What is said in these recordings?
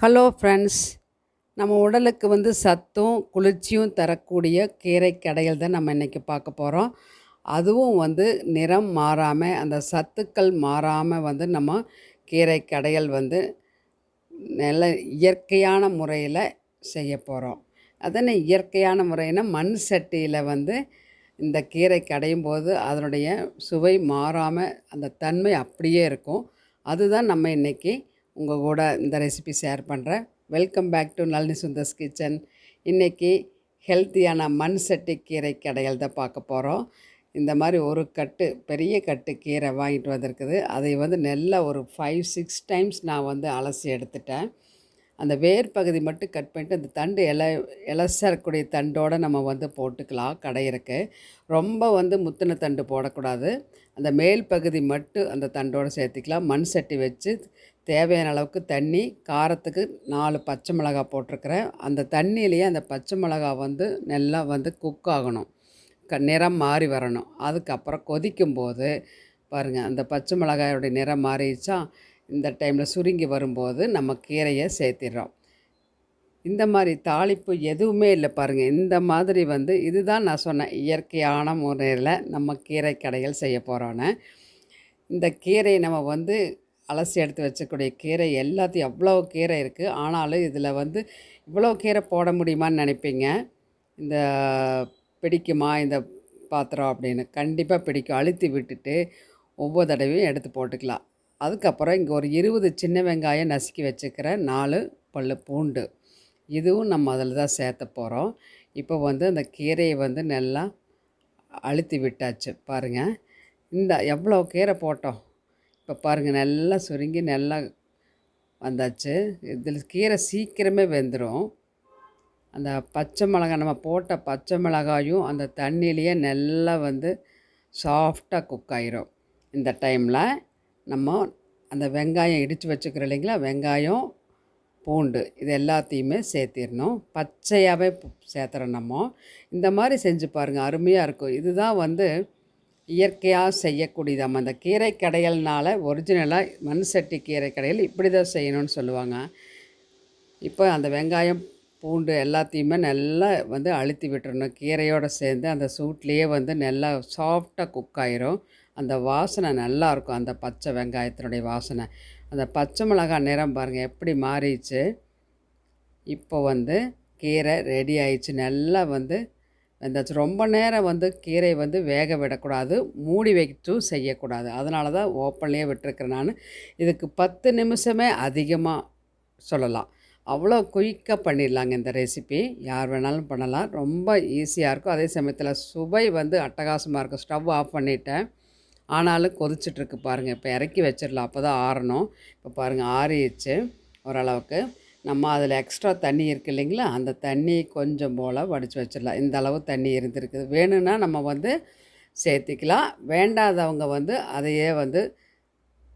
Hello friends நம்ம உடலுக்கு வந்து சத்தும் குளிர்ச்சியும் தரக்கூடிய கீரை கடைகள் தான் நம்ம இன்றைக்கி பார்க்க போகிறோம் அதுவும் வந்து நிறம் மாறாமல் அந்த சத்துக்கள் மாறாமல் வந்து நம்ம கீரை கடைகள் வந்து நல்ல இயற்கையான முறையில் செய்ய போகிறோம் அதனை இயற்கையான முறையில் மண் சட்டியில் வந்து இந்த கீரை கடையும் போது அதனுடைய சுவை மாறாமல் அந்த தன்மை அப்படியே இருக்கும். அதுதான் நம்ம இன்றைக்கி உங்கள் கூட இந்த ரெசிபி ஷேர் பண்ணுறேன் welcome back to Nalini Sundar's kitchen இன்றைக்கி ஹெல்த்தியான மண் சட்டி கீரை கடைகள் தான் பார்க்க போகிறோம் இந்த மாதிரி ஒரு கட்டு பெரிய கட்டு கீரை வாங்கிட்டு வந்திருக்குது. அதை வந்து நல்லா ஒரு ஃபைவ் சிக்ஸ் டைம்ஸ் நான் வந்து அலசி எடுத்துட்டேன். அந்த வேர் பகுதி மட்டும் கட் பண்ணிட்டு அந்த தண்டு இல இலசா இருக்கக்கூடிய தண்டோடு நம்ம வந்து போட்டுக்கலாம். கடையிறக்கு ரொம்ப வந்து முத்தின தண்டு போடக்கூடாது. அந்த மேல் பகுதி மட்டும் அந்த தண்டோடு சேர்த்திக்கலாம். மண் சட்டி வச்சு தேவையான அளவுக்கு தண்ணி காரத்துக்கு நாலு பச்சை மிளகாய் போட்டிருக்கிறேன். அந்த தண்ணியிலேயே அந்த பச்சை மிளகாய் வந்து நல்லா வந்து குக் ஆகணும். க நிறம் மாறி வரணும். அதுக்கப்புறம் கொதிக்கும்போது பாருங்கள் அந்த பச்சை மிளகாயோடைய நிறம் மாறிடுச்சா? இந்த டைமில் சுருங்கி வரும்போது நம்ம கீரையை சேர்த்திடுறோம். இந்த மாதிரி தாளிப்பு எதுவுமே இல்லை பாருங்கள் இந்த மாதிரி வந்து இதுதான் நான் சொன்னேன். இயற்கையான முறையில் நம்ம கீரை கடைகள் செய்ய போகிறோன்னு இந்த கீரையை நம்ம வந்து அலசி எடுத்து வச்சக்கூடிய கீரை எல்லாத்தையும் எவ்வளோ கீரை இருக்குது ஆனாலும் இதில் வந்து இவ்வளோ கீரை போட முடியுமான்னு நினைப்பீங்க? இந்த பிடிக்குமா? இந்த பாத்திரம் அப்படின்னு கண்டிப்பாக பிடிக்கும். அழுத்தி விட்டுட்டு ஒவ்வொரு தடவையும் எடுத்து போட்டுக்கலாம். அதுக்கப்புறம் இங்கே ஒரு இருபது சின்ன வெங்காயம் நசுக்கி வச்சுக்கிற நாலு பல் பூண்டு. இதுவும் நம்ம அதில் தான் சேர்த்த போகிறோம் இப்போ வந்து அந்த கீரையை வந்து நல்லா அழுத்தி விட்டாச்சு. பாருங்கள் இந்த எவ்வளோ கீரை போட்டோம்? இப்போ பாருங்கள் நல்லா சுருங்கி நல்லா வந்தாச்சு. இதில் கீரை சீக்கிரமே வெந்துடும் அந்த பச்சை மிளகாய் நம்ம போட்ட பச்சை மிளகாயும் அந்த தண்ணியிலேயே நல்லா வந்து சாஃப்டாக குக் ஆயிரும். இந்த டைமில் நம்ம அந்த வெங்காயம் இடித்து வச்சுக்கிறோம் இல்லைங்களா? வெங்காயம் பூண்டு இது எல்லாத்தையுமே சேர்த்திடணும். பச்சையாகவே சேர்த்துறோம் நம்ம. இந்த மாதிரி செஞ்சு பாருங்கள் அருமையாக இருக்கும். இதுதான் வந்து இயற்கையாக செய்யக்கூடியது. அந்த கீரை கடைகள்னால ஒரிஜினலாக மண் சட்டி கீரை கடைகள் இப்படி தான் செய்யணும்னு சொல்லுவாங்க. இப்போ அந்த வெங்காயம் பூண்டு எல்லாத்தையுமே நல்லா வந்து அழுத்தி விட்டுறணும். கீரையோடு சேர்ந்து அந்த சூட்லேயே வந்து நல்லா சாஃப்டாக குக் ஆயிரும். அந்த வாசனை நல்லாயிருக்கும் அந்த பச்சை வெங்காயத்தினுடைய வாசனை. அந்த பச்சை மிளகாய் நிறம் பாருங்கள் எப்படி மாறிடுச்சு. இப்போ வந்து கீரை ரெடி ஆயிடுச்சு. நல்லா வந்து இந்த ரொம்ப நேரம் வந்து கீரை வந்து வேக விடக்கூடாது மூடி வைத்தும் செய்யக்கூடாது. அதனால தான் ஓப்பன்லேயே விட்டுருக்கிறேன் நான். இதுக்கு பத்து நிமிஷமே அதிகமாக சொல்லலாம். அவ்வளோ குயிக்காக பண்ணிடலாங்க இந்த ரெசிபி. யார் வேணாலும் பண்ணலாம். ரொம்ப ஈஸியாக இருக்கும். அதே சமயத்தில் சுவை வந்து அட்டகாசமாக இருக்கும். ஸ்டவ் ஆஃப் பண்ணிவிட்டேன் ஆனாலும் கொதிச்சிட்ருக்கு பாருங்கள் இப்போ இறக்கி வச்சிடலாம். அப்போ தான் ஆறணும். இப்போ பாருங்கள் ஆறிடுச்சு ஓரளவுக்கு. நம்ம அதில் எக்ஸ்ட்ரா தண்ணி இருக்குது இல்லைங்களா? அந்த தண்ணி கொஞ்சம் போல் வடித்து வச்சிடலாம். இந்த அளவு தண்ணி இருந்திருக்குது. வேணும்னா நம்ம வந்து சேர்த்திக்கலாம். வேண்டாதவங்க வந்து அதையே வந்து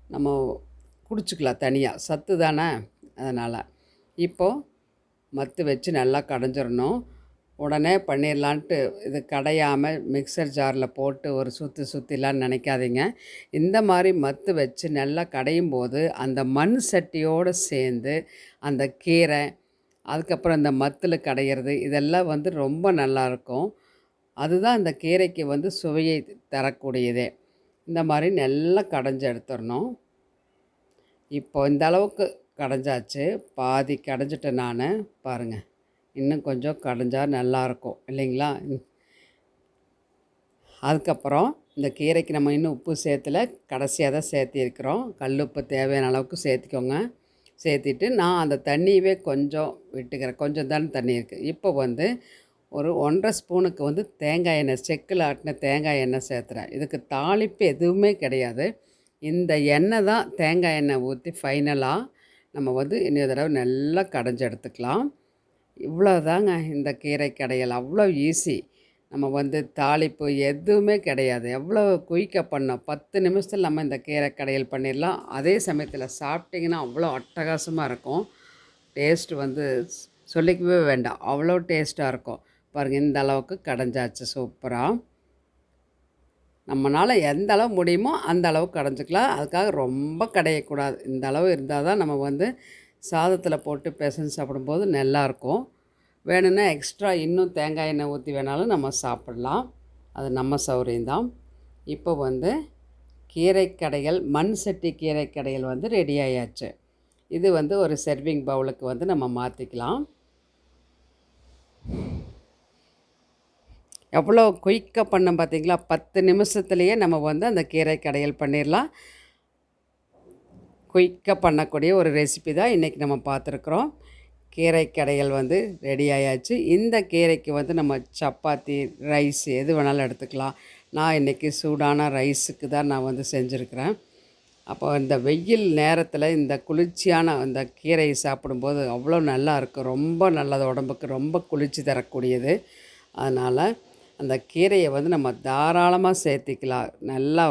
நம்ம குடிச்சிக்கலாம் தனியாக சத்து தானே? அதனால். இப்போது மத்து வச்சு நல்லா கடைஞ்சிடணும். உடனே பண்ணிடலான்ட்டு இது கடையாமல் மிக்சர் ஜாரில் போட்டு ஒரு சுற்றி சுற்றிலாம் நினைக்காதீங்க. இந்த மாதிரி மத்து வச்சு நல்லா கடையும் போது அந்த மண் சட்டியோடு சேர்ந்து அந்த கீரை அதுக்கப்புறம் இந்த மத்தில் கடையிறது இதெல்லாம் வந்து ரொம்ப நல்லாயிருக்கும் அதுதான் அந்த கீரைக்கு வந்து சுவையை தரக்கூடியதே. இந்த மாதிரி நல்லா கடைஞ்சி எடுத்துடணும். இப்போ இந்த அளவுக்கு கடைஞ்சாச்சு. பாதி கடைஞ்சிட்டேன் நான். பாருங்கள் இன்னும் கொஞ்சம் கடைஞ்சால் நல்லாயிருக்கும் இல்லைங்களா? அதுக்கப்புறம் இந்த கீரைக்கு நம்ம இன்னும் உப்பு சேர்த்துல கடைசியாக தான் சேர்த்திருக்கிறோம். கல் உப்பு தேவையான அளவுக்கு சேர்த்திக்கோங்க. சேர்த்திட்டு நான் அந்த தண்ணியவே கொஞ்சம் விட்டுக்கிறேன். கொஞ்சம் தானே தண்ணி இருக்குது இப்போ வந்து ஒரு ஒன்றரை ஸ்பூனுக்கு வந்து தேங்காய் எண்ணெய் செக்கில் ஆட்டின தேங்காய் எண்ணெய் சேர்த்துறேன். இதுக்கு தாளிப்பு எதுவுமே கிடையாது. இந்த எண்ணெய் தான் தேங்காய் எண்ணெய் ஊற்றி ஃபைனலாக நம்ம வந்து இன்னொரு தடவை நல்லா கடைஞ்சி எடுத்துக்கலாம். இவ்வளோ தாங்க இந்த கீரை கடையல். அவ்வளோ ஈஸி நம்ம வந்து தாளிப்பு எதுவுமே கிடையாது. எவ்வளோ குயிக்காக பண்ணோம். பத்து நிமிஷத்தில் நம்ம இந்த கீரை கடையல் பண்ணிடலாம். அதே சமயத்தில் சாப்பிட்டிங்கன்னா அவ்வளோ அட்டகாசமாக இருக்கும். டேஸ்ட் வந்து சொல்லிக்கவே வேண்டாம். அவ்வளோ டேஸ்ட்டாக இருக்கும். பாருங்கள் இந்த அளவுக்கு கடைஞ்சாச்சு. சூப்பராக நம்மளால் எந்த அளவு முடியுமோ அந்த அளவு கடைஞ்சிக்கலாம். அதுக்காக ரொம்ப கடையக்கூடாது. இந்த அளவு இருந்தால் தான் நம்ம வந்து சாதத்தில் போட்டு பிசைஞ்சு சாப்பிடும்போது நல்லாயிருக்கும். வேணும்னா எக்ஸ்ட்ரா இன்னும் தேங்காய் எண்ணெய் ஊற்றி வேணாலும் நம்ம சாப்பிட்லாம். அது நம்ம சௌகரியம்தான் இப்போ வந்து கீரை கடைகள் மண் சட்டி கீரை கடைகள் வந்து ரெடி ஆயாச்சு. இது வந்து ஒரு சர்விங் பவுலுக்கு வந்து நம்ம மாற்றிக்கலாம் எவ்வளோ குயிக்காக பண்ணோம் பார்த்தீங்களா? பத்து நிமிஷத்துலேயே நம்ம வந்து அந்த கீரை கடையல் பண்ணிடலாம். குயிக்காக பண்ணக்கூடிய ஒரு ரெசிபி தான் இன்றைக்கி நம்ம பார்த்துருக்குறோம். கீரை கடைகள் வந்து ரெடி ஆயாச்சு. இந்த கீரைக்கு வந்து நம்ம சப்பாத்தி ரைஸ் எது வேணாலும் எடுத்துக்கலாம். நான் இன்றைக்கி சூடான ரைஸுக்கு தான் நான் வந்து செஞ்சுருக்கிறேன். அப்போ இந்த வெயில் நேரத்தில் இந்த குளிர்ச்சியான அந்த கீரையை சாப்பிடும்போது அவ்வளோ நல்லா இருக்கும் ரொம்ப நல்லது உடம்புக்கு ரொம்ப குளிர்ச்சி தரக்கூடியது. அதனால் அந்த கீரையை வந்து நம்ம தாராளமாக சேர்த்திக்கலாம். நல்லா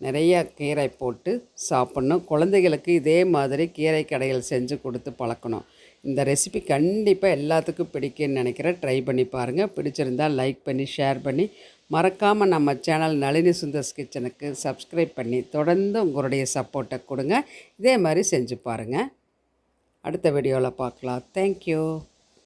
நிறைய கீரை போட்டு சாப்பிட்ணும். குழந்தைகளுக்கு இதே மாதிரி கீரை கடைகள் செஞ்சு கொடுத்து பழக்கணும். இந்த ரெசிபி கண்டிப்பாக எல்லாத்துக்கும் பிடிக்குன்னு நினைக்கிறேன். ட்ரை பண்ணி பாருங்கள் பிடிச்சிருந்தால் லைக் பண்ணி ஷேர் பண்ணி. மறக்காமல் நம்ம சேனல் நளினி சுந்தர்ஸ் கிச்சனுக்கு சப்ஸ்கிரைப் பண்ணி தொடர்ந்து உங்களுடைய சப்போர்ட்டை கொடுங்க. இதே மாதிரி செஞ்சு பாருங்கள் அடுத்த வீடியோவில் பார்க்கலாம். தேங்க்யூ